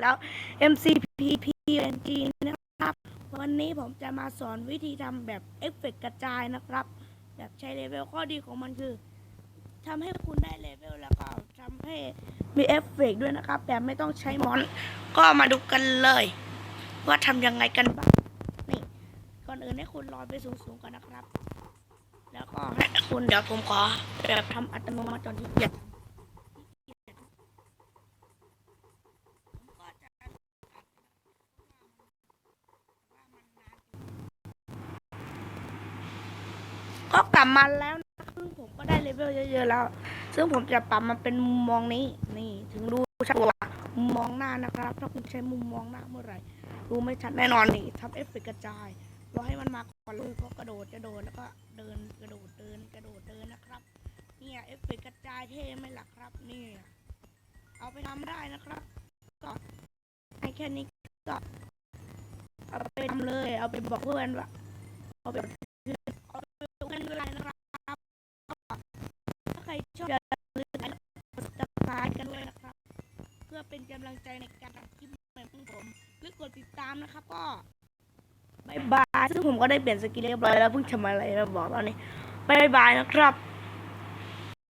แล้ว MCPPNG นะครับ วันนี้ผมจะมาสอนวิธีทำแบบเอฟเฟกต์กระจายนะครับ แบบใช้เลเวลข้อดีของมันคือทำให้คุณได้เลเวลแล้วก็ทำให้มีเอฟเฟกต์ด้วยนะครับ แบบไม่ต้องใช้มอน ก็มาดูกันเลย ว่าทำยังไงกันบ้างนี่ก่อนอื่นให้คุณลอยไปสูงๆก่อนนะครับ แล้วก็ให้คุณเดี๋ยวผมขอแบบทำอัตโนมัติตอนที่เกียจ ก็กลับมาแล้วนะซึ่งผมก็ได้เลเวลเยอะๆแล้ว ซึ่งผมจะปรับมาเป็นมุมมองนี้ นี่ ถึงดูชัดกว่ามุมมองหน้านะครับ ถ้าคุณใช้มุมมองหน้าเมื่อไหร่ดูไม่ชัดแน่นอนนี่ทำเอฟเฟกกระจายรอให้มันมาก่อนเลยก็กระโดดกระโดดแล้วก็เดินกระโดดเดินกระโดดเดินนะครับ เนี่ยเอฟเฟกกระจายเท่ไหมล่ะครับ เนี่ยเอาไปทำได้นะครับก็ไอ้แค่นี้ก็เอาไปทำเลย เอาไปบอกเพื่อนว่าเอาไปบอกเพื่อนเอาไปบอกเพื่อนอะไรนะครับถ้าใครชอบอย่าลืมกดติดตาม กันด้วยนะครับ เพื่อเป็นกำลังใจในการทำคลิปใหม่ของผมหรือกดติดตามนะครับก็บายบายซึ่งผมก็ได้เปลี่ยนสกินเรียบร้อยแล้วเพิ่งทำอะไรมาบอกตอนนี้บายบายนะครับ